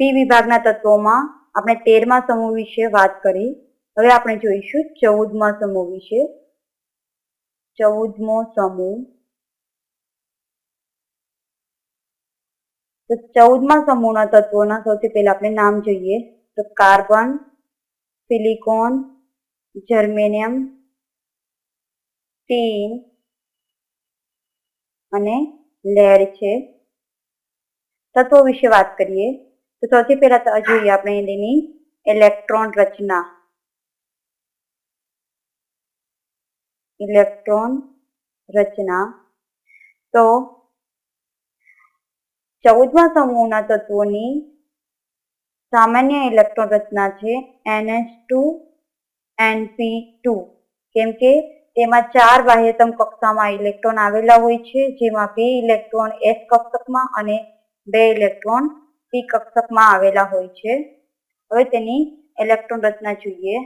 પી વિભાગના તત્વોમાં આપણે તેરમા સમૂહ વિશે વાત કરી. હવે આપણે જોઈશું ચૌદમા સમૂહ વિશે. ચૌદમો સમૂહ. તો ચૌદમા સમૂહના તત્વોના સૌથી પહેલા આપણે નામ જોઈએ. તો કાર્બન, સિલિકોન, જર્મેનિયમ, ટીન અને લેડ છે. તત્વો વિશે વાત કરીએ. તો સૌથી પહેલા જોઈએ આપણે તેની ઇલેક્ટ્રોન રચના. ઇલેક્ટ્રોન રચના. તો ચૌદમા સમૂહના તત્વોની સામાન્ય ઇલેક્ટ્રોન રચના છે NH2 NP2 કેમ કે તેમાં ચાર બાહ્યતમ કક્ષામાં ઇલેક્ટ્રોન આવેલા હોય છે જેમાં બે ઇલેક્ટ્રોન એસ કક્ષકમાં અને બે ઇલેક્ટ્રોન P કક્ષકમાં આવેલા હોય છે. હવે તેની ઇલેક્ટ્રોન રચના જોઈએ.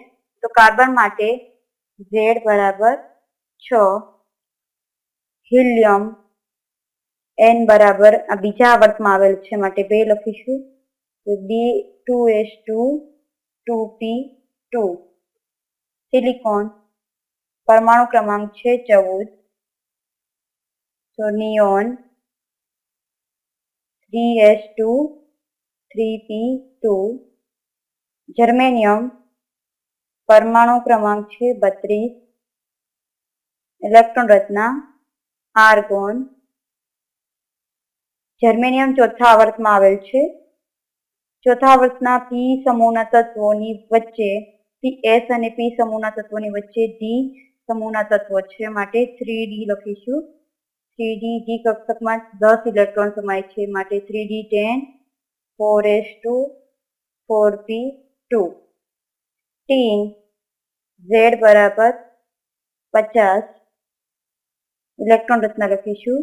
તો કાર્બન માટે ઝેડ બરાબર છ, હિલિયમ એન બરાબર, આ બીજા આવર્તમાં આવેલ છે, માટે બે લખીશું. તો D two S two two P two. Silicon પરમાણુ ક્રમાંક છે ચૌદ. તો neon three S two three P two germanium પરમાણુ ક્રમાંક છે બત્રીસ. ઇલેક્ટ્રોન રચના આર્ગોન જર્મેનિયમ ચોથા આવર્તમાં આવેલ છે. ચોથા આવર્તના પી સમૂહના તત્વોની વચ્ચે પી અને પી સમૂહના તત્વોની વચ્ચે ડી સમૂહના તત્વો છે માટે થ્રી લખીશું. થ્રી ડી કક્ષકમાં દસ ઇલેક્ટ્રોન સમાય છે માટે three D ten four S two four P two tin Z બરાબર પચાસ ઇલેક્ટ્રોન રચના લખીશું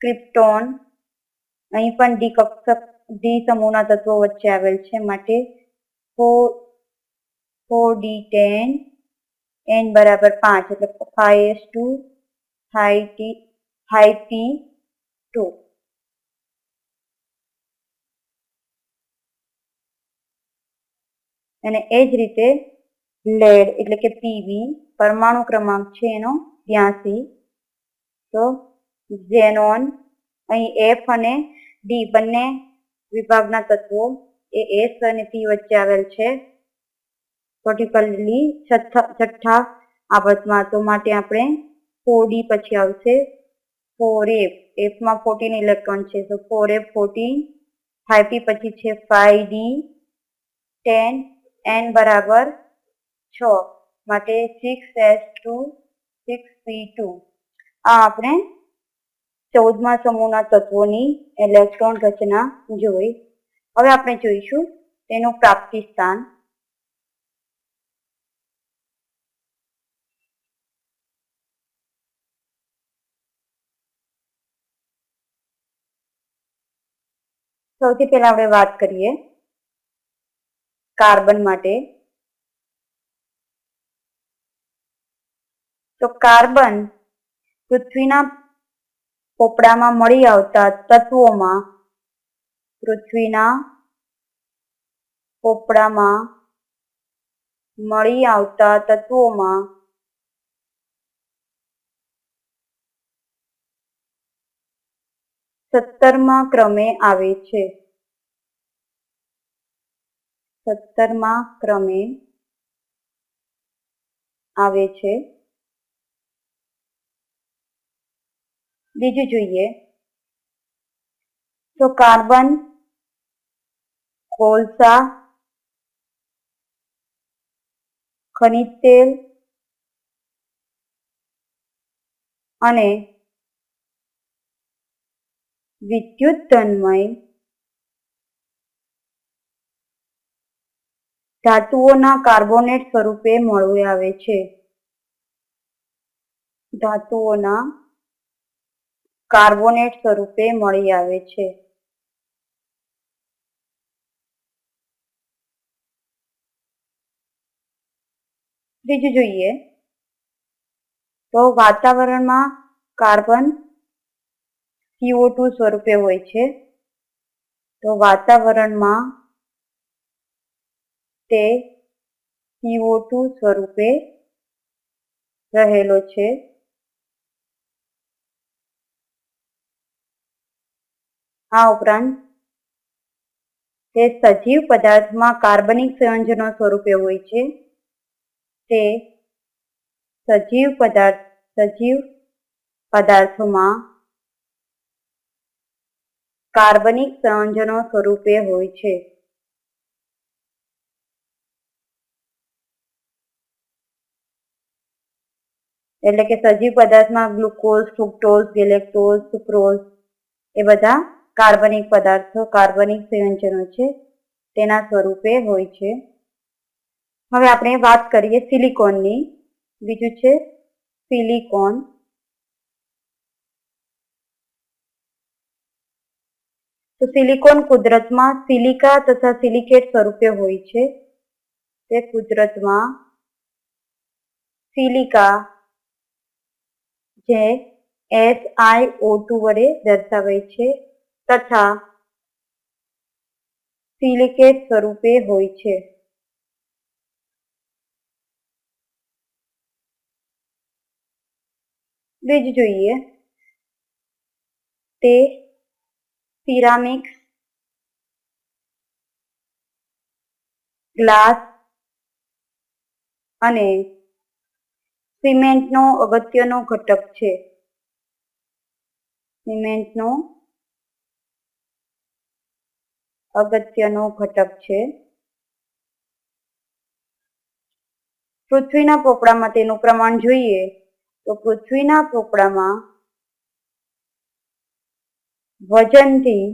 ક્રિપ્ટોન અહીં પણ ડી કક્ષક ડી સમૂહના તત્વો વચ્ચે આવેલ છે માટે four four D ten, N બરાબર પાંચ, એટલે five S two five T five P two. અને એ જ રીતે લેડ એટલે કે પીવી પરમાણુ ક્રમાંક છે એનો બ્યાસી. તો ઝેનોન અહીં એફ અને ડી બંને વિભાગના તત્વો એ એસ અને પી વચ્ચે આવેલ છે. પર્ટિક્યુલરલી છઠ્ઠા આવર્તમાં તો માટે આપણે ફોર ડી પછી આવશે. ફોર એફ એફમાં ફોર્ટીન ઇલેક્ટ્રોન છે. તો four F fourteen five P પછી છે ફાઈવ ડી ટેન એન બરાબર છ માટે six S two six P two આ આપણે ચૌદમા સમૂહના તત્વોની ઇલેક્ટ્રોન રચના જોઈ. હવે આપણે જોઈશું તેનું પ્રાપ્તિ સ્થાન. સૌથી પહેલા આપણે વાત કરીએ કાર્બન માટે? તો કાર્બન પૃથ્વીના પોપડામાં મળી આવતા તત્વોમાં પૃથ્વીના પોપડામાં મળી આવતા તત્વોમાં સત્તરમા ક્રમે આવે છે. સત્તરમા ક્રમે આવે છે. બીજું જોઈએ. તો કાર્બન કોલસા ખનિજ તેલ અને વિદ્યુત ધન્મય ધાતુઓના કાર્બોનેટ સ્વરૂપે મળી આવે છે. ધાતુઓના કાર્બોનેટ સ્વરૂપે મળી આવે છે. ત્રીજું જોઈએ. તો વાતાવરણમાં કાર્બન CO2 સ્વરૂપે હોય છે. તો વાતાવરણમાં તે સીઓ સ્વરૂપે રહેલો છે. આ ઉપરાંત તે સજીવ પદાર્થમાં કાર્બનિક સંયોજનો સ્વરૂપે હોય છે. તે સજીવ પદાર્થ, સજીવ પદાર્થોમાં કાર્બનિક સંયોજનો સ્વરૂપે હોય છે. એટલે કે સજીવ પદાર્થમાં ગ્લુકોઝ, ફ્રુક્ટોઝ, ગેલેક્ટોઝ, સુક્રોઝ એ બધા કાર્બનિક પદાર્થો, કાર્બનિક સંયોજનો છે, તેના સ્વરૂપે હોય છે. હવે આપણે વાત કરીએ સિલિકોનની. બીજું છે સિલિકોન. તો સિલિકોન કુદરતમાં સિલિકા તથા સિલિકેટ સ્વરૂપે હોય છે. તે કુદરતમાં સિલિકા જે એસ આઈ વડે દર્શાવે છે તથા સિલિકેટ સ્વરૂપે હોય છે. બીજ જોઈએ. તે સિરામિક ગ્લાસ અને સિમેન્ટનો અગત્યનો ઘટક છે. સિમેન્ટનો અગત્યનો ઘટક છે. પૃથ્વીના પોપડામાં તેનું પ્રમાણ જોઈએ તો પૃથ્વીના પોપડામાં વજનથી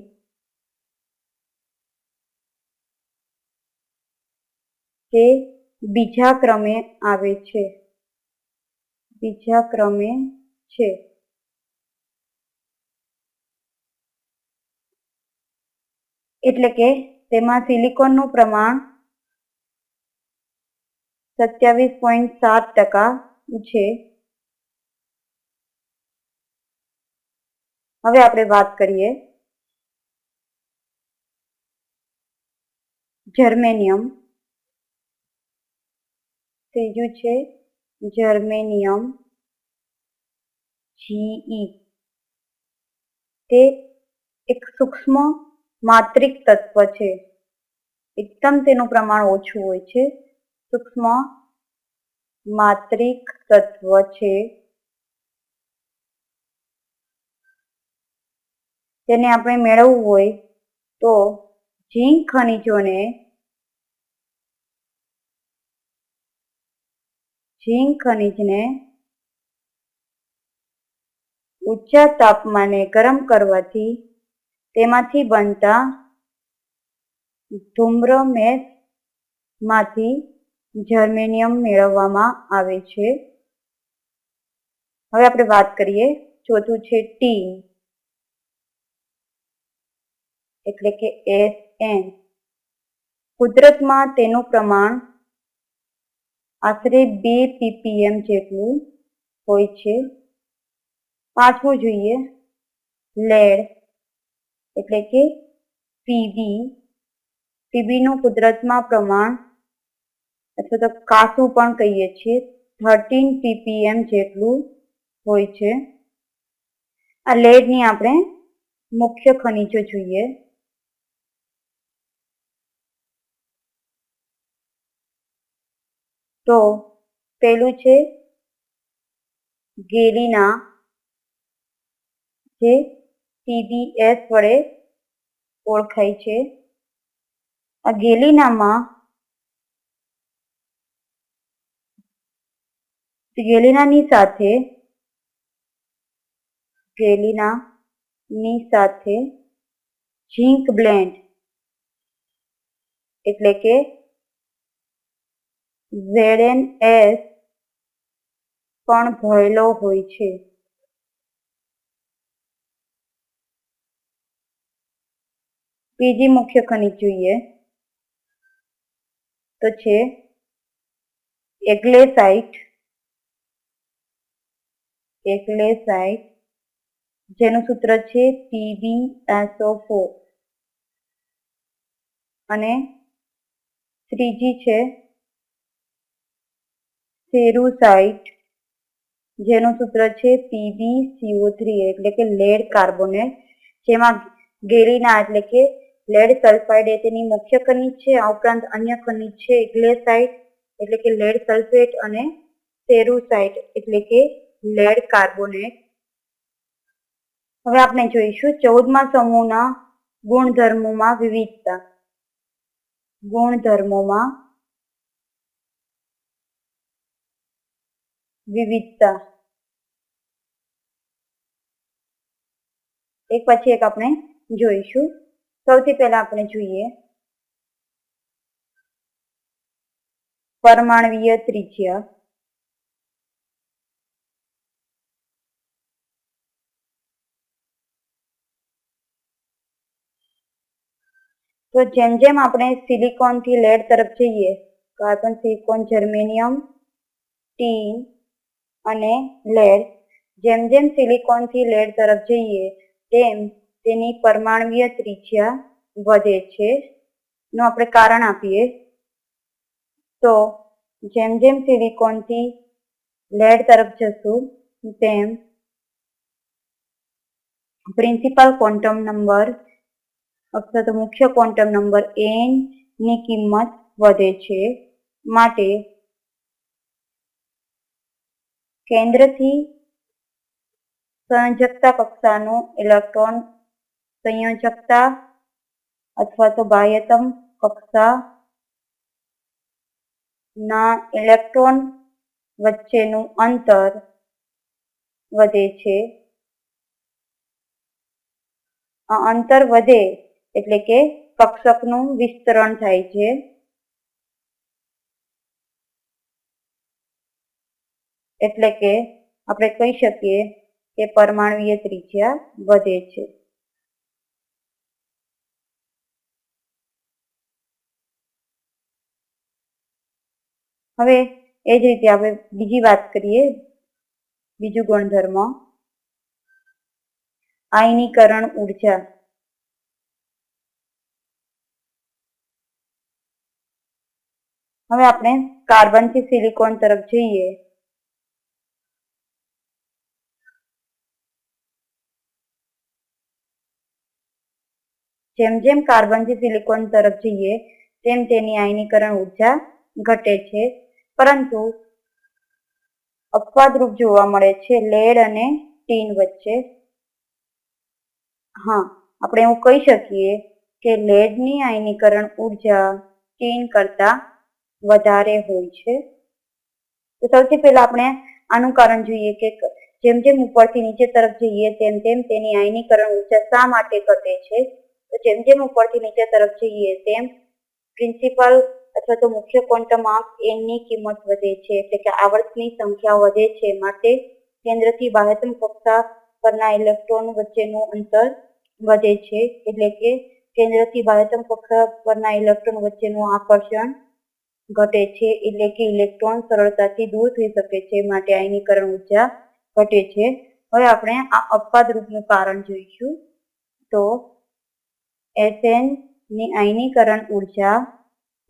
તે બીજા ક્રમે આવે છે. બીજા ક્રમે છે. એટલે કે તેમાં સિલિકોનનું પ્રમાણ સત્યાવીસ પોઈન્ટ સાત ટકા છે. હવે આપણે વાત કરીએ જર્મેનિયમ. ત્રીજું છે જર્મેનિયમ જીઈ તે એક સૂક્ષ્મ માત્રિક તત્વ છે. એકદમ તેનું પ્રમાણ ઓછું હોય છે. સૂક્ષ્મ માત્રિક તત્વ છે. તેને આપણે મેળવવું હોય તો ઝીંક ખનિજોને ઝીંક ખનિજને ઊંચા તાપમાને ગરમ કરવાથી તેમાંથી બનતા ધૂમ્રમેથમાંથી જર્મેનિયમ મેળવવામાં આવે છે. હવે આપણે વાત કરીએ ચોથું છે ટી, એટલે કે એસ એન. કુદરતમાં તેનું પ્રમાણ આશરે બે પીપીએમ જેટલું હોય છે. પાંચમું જોઈએ લેડ એટલે કે પીબી પીબીનું કુદરતમાં પ્રમાણ અથવા તો કાસું પણ કહીએ છીએ થર્ટીન પીપીએમ જેટલું હોય છે. આ લેડની આપણે મુખ્ય ખનિજો જોઈએ. તો પેલું છે ગેરીના જે ટીબીએસ વડે ઓળખાય છે. આ ગેલિનામાં, ગેલિનાની સાથે ગેલિનાની સાથે ઝીંક બ્લેન્ડ, એટલે કે એસ પણ ભરેલો હોય છે. બીજી મુખ્ય ખનિજ જોઈએ તો છે એગ્લેસાઇટ. એગ્લેસાઇટ જેનું સૂત્ર છે પીબીએસઓ ફોર અને ત્રીજી છે સેરુસાઇટ જેનું સૂત્ર છે પીબી સીઓ થ્રી, એટલે કે લેડ કાર્બોનેટ, જેમાં ગેલિના એટલે કે લેડ સલ્ફાઇડ એ તેની મુખ્ય ખનિજ છે, આ ઉપરાંત અન્ય ખનિજ છે ગ્લેસાઇટ એટલે કે લેડ સલ્ફેટ અને સેરુસાઇટ એટલે કે લેડ કાર્બોનેટ. હવે આપણે જોઈશું ચૌદમા સમૂહના ગુણધર્મોમાં વિવિધતા. ગુણધર્મોમાં વિવિધતા. એક પછી એક આપણે જોઈશું. સૌથી પહેલા આપણે જોઈએ. પરમાણવીય ત્રિજ્યા. તો જેમ જેમ આપણે સિલિકોનથી લેડ તરફ જઈએ, કાર્બન, સિલિકોન, જર્મેનિયમ, ટીન અને લેડ જેમ જેમ સિલિકોનથી લેડ તરફ જઈએ, તેમ તેની પરમાણવીય ત્રિજ્યા વધે છે. નું આપણે કારણ આપીએ. તો જેમ જેમ સિલિકોનથી લેડ તરફ જશું, તેમ પ્રિન્સિપલ ક્વોન્ટમ નંબર અથવા તો મુખ્ય ક્વોન્ટમ નંબર એનની કિંમત વધે છે. માટે કેન્દ્રથી સંયોજકતા કક્ષાનું ઇલેક્ટ્રોન સંયોજકતા અથવા તો બાહ્યતમ કક્ષા ના ઇલેક્ટ્રોન વચ્ચેનું અંતર વધે છે. આ અંતર વધે એટલે કે કક્ષકનું વિસ્તરણ થાય છે. એટલે કે આપણે કહી શકીએ કે પરમાણુય ત્રિજ્યા વધે છે. હવે એ જ રીતે આપણે બીજી વાત કરીએ, બીજું ગુણધર્મ, આયનીકરણ ઊર્જા. હવે આપણે કાર્બનથી સિલિકોન તરફ જઈએ. જેમ જેમ કાર્બનથી સિલિકોન તરફ જઈએ, તેમ તેની આયનીકરણ ઊર્જા ઘટે છે. પરંતુ અપવાદરૂપ જોવા મળે છે લેડ અને ટીન વચ્ચે. હા, આપણે એવું કહી શકીએ કે લેડની આયનીકરણ ઊર્જા ટીન કરતા વધારે હોય છે. તો સૌથી પહેલા આપણે આનું કારણ જોઈએ કે જેમ જેમ ઉપરથી નીચે તરફ જઈએ, તેમ તેમ તેની આયનીકરણ ઊર્જા શા માટે ઘટે છે? તો જેમ જેમ ઉપરથી નીચે તરફ જઈએ, તેમ પ્રિન્સિપલ અથવા તો મુખ્ય ક્વોન્ટમ આંક એનની કિંમત વધે છે. એટલે કે આવર્તની સંખ્યા વધે છે. માટે કેન્દ્રથી બાહ્યતમ કક્ષા પરના ઇલેક્ટ્રોન વચ્ચેનું અંતર વધે છે. એટલે કે કેન્દ્રથી બાહ્યતમ કક્ષા પરના ઇલેક્ટ્રોન વચ્ચેનું આકર્ષણ ઘટે છે. એટલે કે ઇલેક્ટ્રોન સરળતાથી દૂર થઈ શકે છે. માટે આયનીકરણ ઊર્જા ઘટે છે. હવે આપણે આ અપવાદ રૂપનું કારણ જોઈશું. તો એસએનની આયનીકરણ ઊર્જા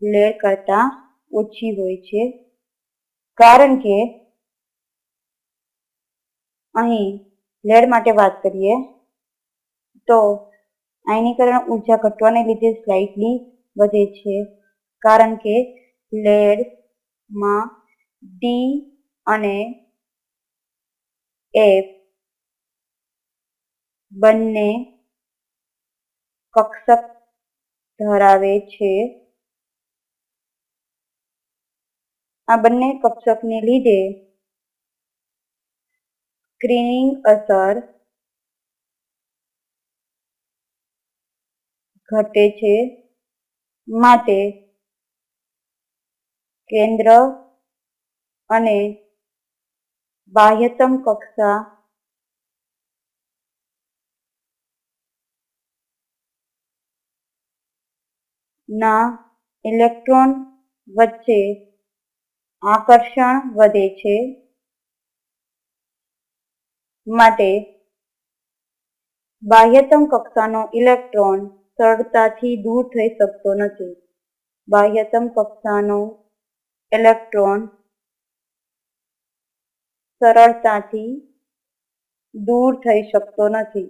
લેડ કરતા ઓછી હોય છે. કારણ કે અહીં લેડ માટે વાત કરીએ તો આયનીકરણ ઊર્જા ઘટવાને લીધે સ્લાઇટલી વધે છે. કારણ કે લેડમાં ડી અને એફ બંને કક્ષક ધરાવે છે. આ બંને કક્ષકને લીધે સ્ક્રીનિંગ અસર ઘટે છે. માટે કેન્દ્ર અને બાહ્યતમ કક્ષા ના ઇલેક્ટ્રોન વચ્ચે આકર્ષણ વધે છે માટે બાહ્યતમ કક્ષાનો ઇલેક્ટ્રોન સરળતાથી દૂર થઈ શકતો નથી. બાહ્યતમ કક્ષાનો ઇલેક્ટ્રોન સરળતાથી દૂર થઈ શકતો નથી.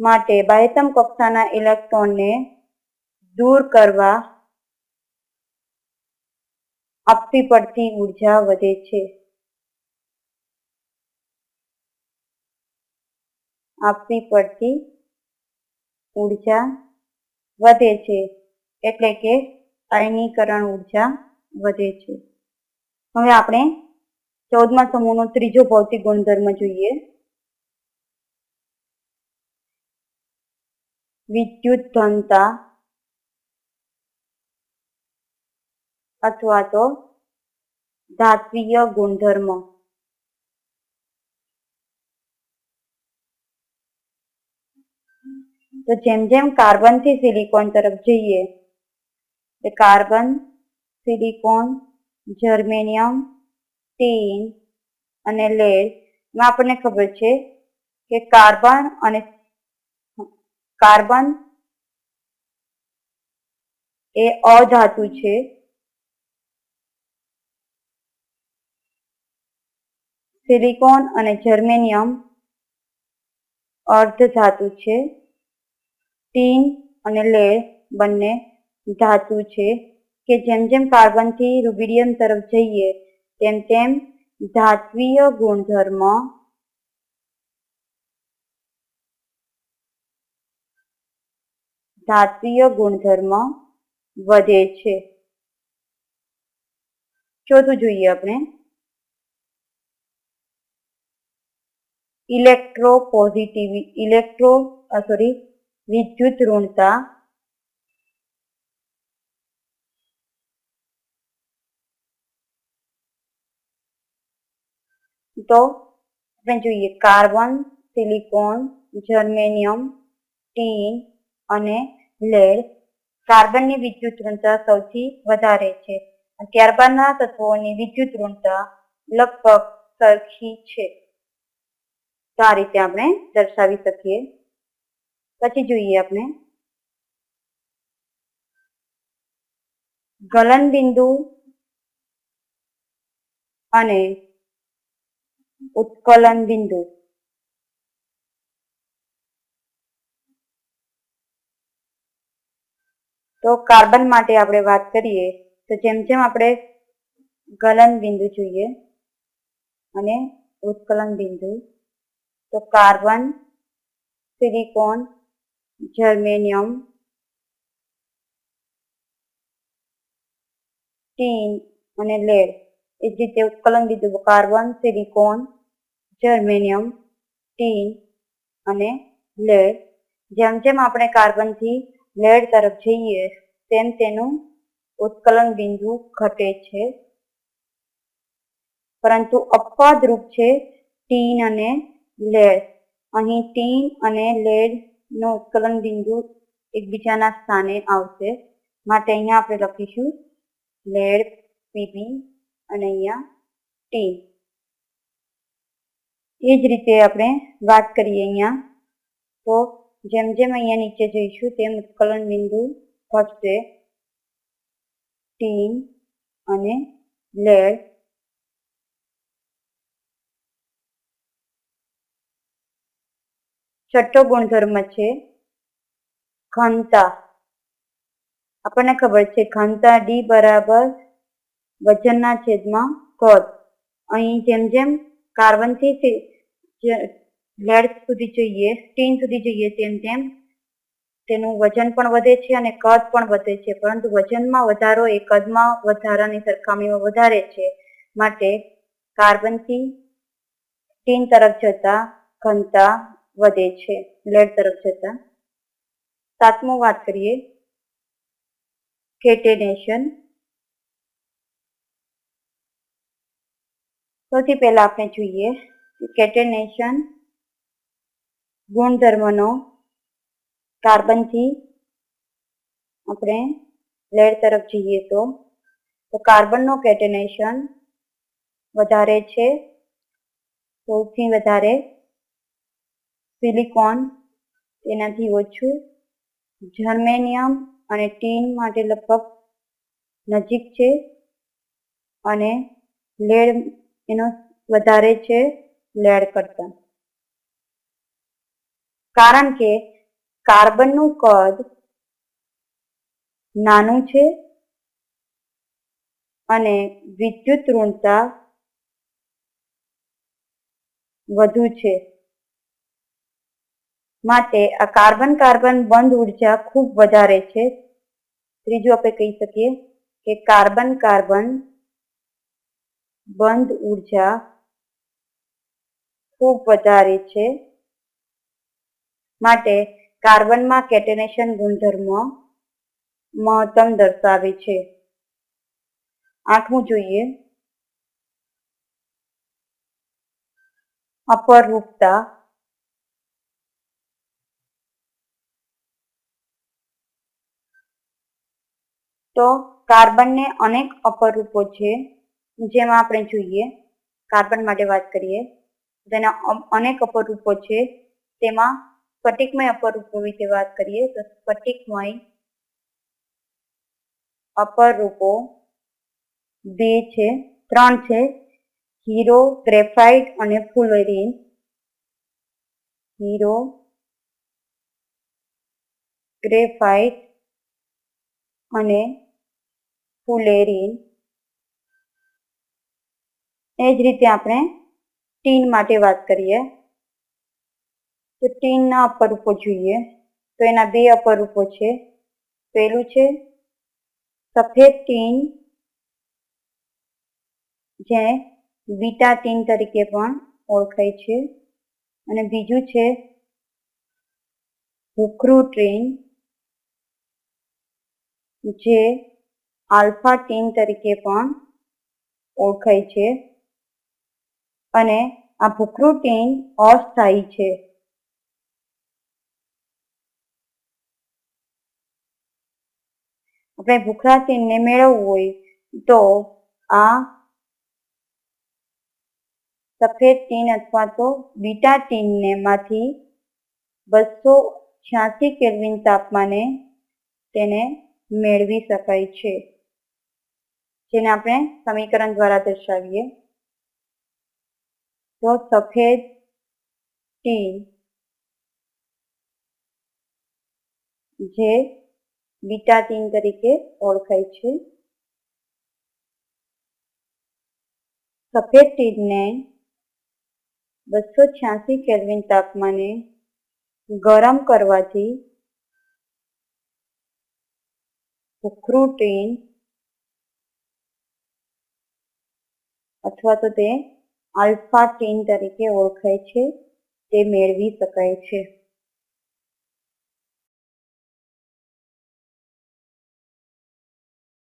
માટે બાહ્યતમ કક્ષાના ઇલેક્ટ્રોનને દૂર કરવા આપવી પડતી ઊર્જા વધે છે. આપવી પડતી ઊર્જા વધે છે એટલે કે અયનીકરણ ઊર્જા વધે છે. હવે આપણે ચૌદમા સમૂહનો ત્રીજો ભૌતિક ગુણધર્મ જોઈએ. વિદ્યુત ઘનતા અથવા તો ધાત્વીય ગુણધર્મ. તો જેમ જેમ કાર્બનથી સિલિકોન તરફ જઈએ તે કાર્બન સિલિકોન જર્મેનિયમ ટીન અને લેડમાં આપણને ખબર છે કે કાર્બન અને કાર્બન એ અધાતુ છે. સિલિકોન અને જર્મેનિયમ અર્ધ ધાતુ છે. ટીન અને લેડ બંને ધાતુ છે કે જેમ જેમ કાર્બનથી રૂબિડિયમ તરફ જઈએ, તેમ તેમ ધાત્વીય ગુણધર્મ ધાત્વીય ગુણધર્મ વધે છે. ચોથું જોઈએ આપણે. ઇલેક્ટ્રો પોઝિટિવ ઇલેક્ટ્રો સોરી વિદ્યુત ઋણતા તો આપણે જોઈએ કાર્બન, સિલિકોન, જર્મેનિયમ, ટીન અને લેડ કાર્બનની વિદ્યુત ઋણતા સૌથી વધારે છે. ત્યારબાદના તત્વોની વિદ્યુત ઋણતા લગભગ સરખી છે. તો આ રીતે આપણે દર્શાવી શકીએ. પછી જોઈએ આપણે. ગલન બિંદુ અને ઉત્કલન બિંદુ. તો કાર્બન માટે આપણે વાત કરીએ, તો જેમ જેમ આપણે ગલન બિંદુ જોઈએ અને ઉત્કલન બિંદુ, તો કાર્બન, સિલિકોન, જર્મેનિયમ, ટીન અને લેડ. એ જ રીતે ઉત્કલન બિંદુ કાર્બન, સિલિકોન, જર્મેનિયમ, ટીન અને લેડ. જેમ જેમ આપણે કાર્બનથી લેડ તરફ જઈએ, તેમ તેનું ઉત્કલન બિંદુ ઘટે છે. પરંતુ અપવાદરૂપ છે ટીન અને લેડ. અહીં ટીન અને લેડ નો ઉત્કલન બિંદુ એકબીજાના સ્થાને આવશે. માટે અહીંયા આપણે લખીશું લેડ, પીબી અને અહીંયા ટીન. એ જ રીતે આપણે વાત કરીએ અહીંયા. તો જેમ જેમ અહીંયા નીચે જઈશું તેમ ઉત્કલન બિંદુ ઘટશે ટીન અને લેડ. છઠ્ઠો ગુણધર્મ છે ઘનતા. આપણને ખબર છે ઘનતા ડી બરાબર વજનના છેદમાં કદ. અહીં જેમ જેમ કાર્બનથી લેડ સુધી જઈએ સ્ટીન સુધી જઈએ તેમ તેમ, તેનું વજન પણ વધે છે અને કદ પણ વધે છે. પરંતુ વજનમાં વધારો એ કદમાં વધારાની સરખામણીમાં વધારે છે. માટે કાર્બનથી સ્ટીન તરફ જતા ઘનતા વધે છે. લેડ તરફ જતા. સાતમો વાત કરીએ. કેટેનેશન. સૌથી પહેલા આપણે જોઈએ કેટેનેશન ગુણધર્મનો કાર્બનથી આપણે લેડ તરફ જઈએ તો તો કાર્બનનો કેટેનેશન વધારે છે. સૌથી વધારે સિલિકોન, તેનાથી ઓછું. જર્મેનિયમ અને ટીન માટે લગભગ નજીક છે અને લેડ એનો વધારે છે લેડ કરતા. કારણ કે કાર્બનનું કદ નાનું છે અને વિદ્યુત ઋણતા વધુ છે. માટે આ કાર્બન કાર્બન બંધ ઊર્જા ખૂબ વધારે છે. ત્રીજું આપણે કહી શકીએ કે કાર્બન કાર્બન બંધ ઊર્જા ખૂબ વધારે છે. માટે કાર્બનમાં કેટેનેશન ગુણધર્મ મહત્તમ દર્શાવે છે. આઠમું જોઈએ. અપરૂપતા. તો કાર્બનને અનેક અપરૂપો છે. જેમાં આપણે જોઈએ, કાર્બન માટે વાત કરીએ, તેના અનેક અપરૂપો છે. તેમાં સ્ફટિકમય અપરૂપો વિશે વાત કરીએ તો સ્ફટિકમય અપરૂપો બે છે, ત્રણ છે, હીરો, ગ્રેફાઇટ અને ફુલરીન હીરો, ગ્રેફાઇટ અને ફુલેરીન એ જ રીતે આપણે ટીન માટે વાત કરીએ. તો ટીનના અપરૂપો જોઈએ. તો એના બે અપરૂપો છે. પહેલું છે, સફેદ ટીન, જે બીટા ટીન તરીકે પણ ઓળખાય છે. અને બીજું છે, ભૂખરું ટીન, જે આલ્ફા ટીન તરીકે પણ ઓળખાય છે. અને આ ભૂખરું ટીન અસ્થાયી છે. આપણે ભૂખરા ટીનને મેળવવું હોય તો આ સફેદ ટીન અથવા તો બીટા ટીનને માંથી બસો છ્યાસી કેલ્વિન તાપમાને તેને મેળવી શકાય છે. જેને આપણે સમીકરણ દ્વારા દર્શાવીએ. તો સફેદ ટીન જે બીટા ટીન તરીકે ઓળખાય છે. સફેદ ટીનને બસો છ્યાસી કેલ્વિન તાપમાને ગરમ કરવાથી ભૂખરું ટીન અથવા તો તે આલ્ફા ટીન તરીકે ઓળખાય છે. તે મેળવી શકાય છે.